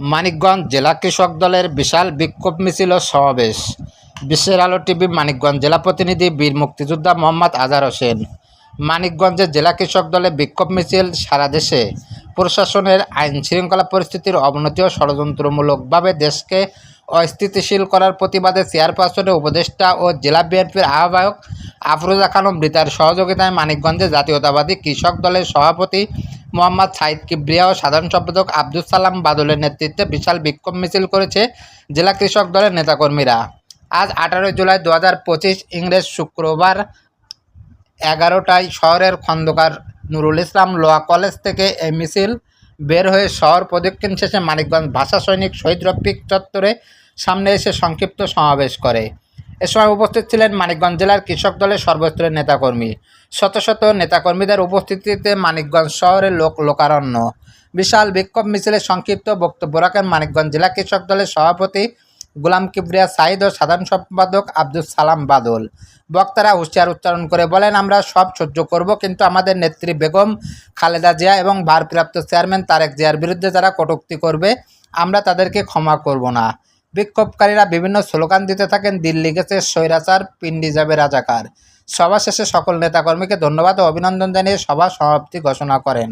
মানিকগঞ্জ জেলা কৃষক দলের বিশাল বিক্ষোভ মিছিল সমাবেশ। বিশ্বের আলো টিভি মানিকগঞ্জ জেলা প্রতিনিধি বীর মুক্তিযোদ্ধা মোহাম্মদ আজহার হোসেন। মানিকগঞ্জে জেলা কৃষক দলের বিক্ষোভ মিছিল সারা দেশে। প্রশাসনের আইন শৃঙ্খলা পরিস্থিতির অবনতি ও ষড়যন্ত্রমূলকভাবে দেশকে অস্থিতিশীল করার প্রতিবাদে চেয়ারপারসনের উপদেষ্টা ও জেলা বিএনপির আহ্বায়ক আফরোজা খানম মৃতার সহযোগিতায় মানিকগঞ্জে জাতীয়তাবাদী কৃষক দলের সভাপতি মোহাম্মদ সাইদ কিবরিয়া ও সাধারণ সম্পাদক আব্দুল সালাম বাদলের নেতৃত্বে বিশাল বিক্ষোভ মিছিল করেছে জেলা কৃষক দলের নেতাকর্মীরা। আজ আঠারোই জুলাই দু হাজার পঁচিশ ইংরেজ শুক্রবার এগারোটায় শহরের খন্দকার নুরুল ইসলাম লোয়া কলেজ থেকে এই মিছিল বের হয়ে শহর প্রদক্ষিণ শেষে মানিকগঞ্জ ভাষা সৈনিক শহীদ রফিক চত্বরে সামনে এসে সংক্ষিপ্ত সমাবেশ করে। এ সময় উপস্থিত ছিলেন মানিকগঞ্জ জেলার কৃষক দলের সর্বস্তরের নেতাকর্মী। শত শত নেতাকর্মীদের উপস্থিতিতে মানিকগঞ্জ শহরের লোক লোকারণ্য। বিশাল বিক্ষোভ মিছিলে সংক্ষিপ্ত বক্তব্য রাখেন মানিকগঞ্জ জেলা কৃষক দলের সভাপতি গোলাম কিবরিয়া সাইদ ও সাধারণ সম্পাদক আব্দুল সালাম বাদল। বক্তারা হুঁশিয়ার উচ্চারণ করে বলেন, আমরা সব সহ্য করব, কিন্তু আমাদের নেত্রী বেগম, খালেদা জিয়া এবং ভারপ্রাপ্ত চেয়ারম্যান তারেক জিয়ার বিরুদ্ধে যারা কটূক্তি করবে, আমরা তাদেরকে ক্ষমা করব না। বিক্ষোভকারীরা বিভিন্ন স্লোগান দিতে থাকেন দিল্লি গেছে স্বৈরাচার, পিন্ডি যাবে রাজাকার। সভা শেষে সকল নেতাকর্মীকে ধন্যবাদ ও অভিনন্দন জানিয়ে সভা সমাপ্তি ঘোষণা করেন।